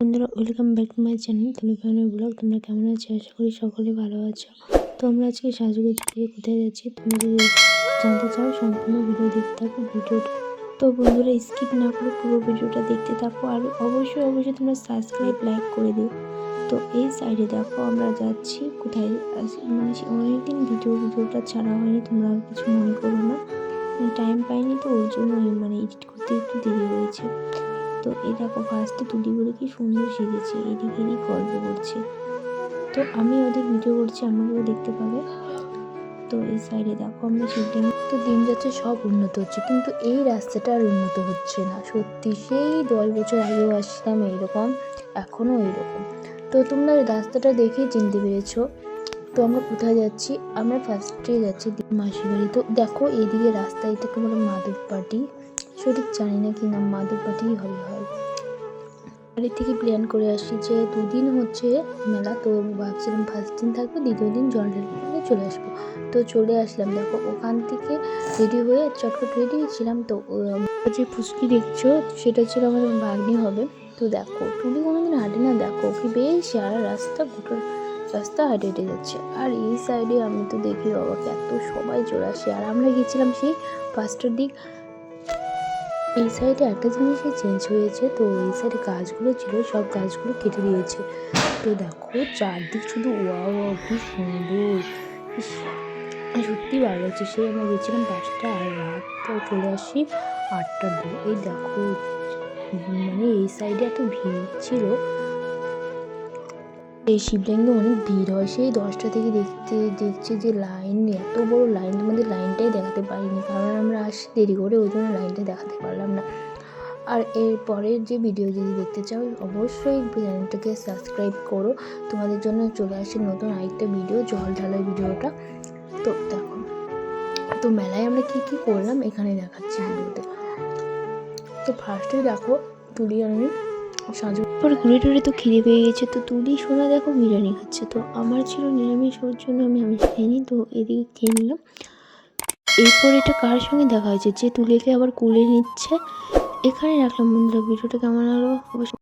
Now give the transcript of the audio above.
বন্ধুরা, welcome back to my channel. তুমি কেমন ব্লগ? তোমরা কেমন আছো? আশা করি সকলে ভালো আছো। তো আমরা আজকে সাজুগুজু থেকে কোথায় যাচ্ছি তুমি যদি জানতে চাও, সম্পূর্ণ ভিডিও দেখতে থাকো, ভিডিওটা। তো বন্ধুরা, স্কিপ না করে পুরো ভিডিওটা দেখতে থাকো, আর অবশ্যই অবশ্যই তোমরা সাবস্ক্রাইব, লাইক করে দিও। তো এই সাইডে দেখো, আমরা যাচ্ছি কোথায় মানে অনেকদিন ভিডিও, ভিডিওটা ছাড়া হয়নি, তোমরা কিছু মনে করো না। টাইম পাইনি তো ওর জন্য মানে এডিট করতে একটু দেরি হয়েছে। তো এই দেখো ফার্স্টে তুলি বলে কি সুন্দর সেজেছে, এদিক এদিক গল্প করছে। তো আমি ওদের ভিডিও করছি, আমাকেও দেখতে পাবে। তো এই সাইডে দেখো আমরা শিবলিং তো দিন যাচ্ছে সব উন্নত হচ্ছে, কিন্তু এই রাস্তাটা আর উন্নত হচ্ছে না। সত্যি সেই দশ বছর আগেও আসছিলাম এইরকম এখনও এইরকম। তো তোমরা রাস্তাটা দেখেই চিনতে পেরেছ। তো আমরা কোথায় যাচ্ছি? আমরা ফার্স্টে যাচ্ছি মাসির বাড়ি। তো দেখো এইদিকে রাস্তায় থেকে বলে মাধব পাটি সঠিক জানি না কি নাম মাধব পাটিই হবে, হয়। বাড়ি থেকে প্ল্যান করে আসি যে দুদিন হচ্ছে মেলা, তো ভাবছিলাম ফার্স্ট দিন থাকব, দ্বিতীয় দিন জল ঢেলে চলে আসব। তো চলে আসলাম। দেখো, ওখান থেকে রেডি হয়ে চটপট রেডি ছিলাম, তো যে ফুচকি দেখছ, সেটা ছিল আমাদের বাগনি হবে। তো দেখো টুলি কোনোদিন হাঁটে না, দেখো কি বেশ সারা রাস্তা, গোটা রাস্তা হেঁটে হেঁটে যাচ্ছে। আর এই সাইডে আমি তো দেখি অবাক এত সবাই চলে আসে আর আমরা গেছিলাম সেই পাঁচটার দিক এই সাইডে একটা জিনিসই চেঞ্জ হয়েছে। তো এই সাইডে গাছগুলো ছিল, সব গাছগুলো কেটে দিয়েছে। তো দেখো, চারদিক শুধু ওয়া ওয়া কি সুন্দর। সত্যি ভালো লাগছে। সে আমরা গেছিলাম পাঁচটা আর রাত চলে আসি আটটার দিকে। এই দেখো মানে এই সাইডে এত ভিড় ছিল। এই শিবলিঙ্গে অনেক ভিড় হয়। সেই দশটা থেকে দেখতে, দেখছি যে লাইন, এত বড় লাইন, তোমাদের লাইনটাই দেখাতে পারিনি। কারণ আমরা আসছি দেরি করে ওই জন্য লাইনটা দেখাতে পারলাম না। আর এর পরের যে ভিডিও যদি দেখতে চাও, অবশ্যই চ্যানেলটাকে সাবস্ক্রাইব করো। তোমাদের জন্য চলে আসে নতুন আরেকটা ভিডিও জল ঢালার ভিডিওটা তো দেখো, তো মেলায় আমরা কী কী করলাম, এখানে দেখাচ্ছি ভিডিওতে তো। ফার্স্টে দেখো, তুলি আমি সাজু। পর ঘুরে টুরে তো খিদে পেয়ে গেছে, তো তুলি, সোনা দেখো বিরিয়ানি খাচ্ছে। তো আমার ছিল নিরামিষ, ওর জন্য আমি আমি খাইনি, তো এদিকে খেয়ে নিলাম। এরপর এটা কার সঙ্গে দেখা হয়েছে? যে তুলিকে আবার কুলে নিচ্ছে। এখানে রাখলাম বন্ধুরা, ভিডিওটা কেমন হলো অবশ্যই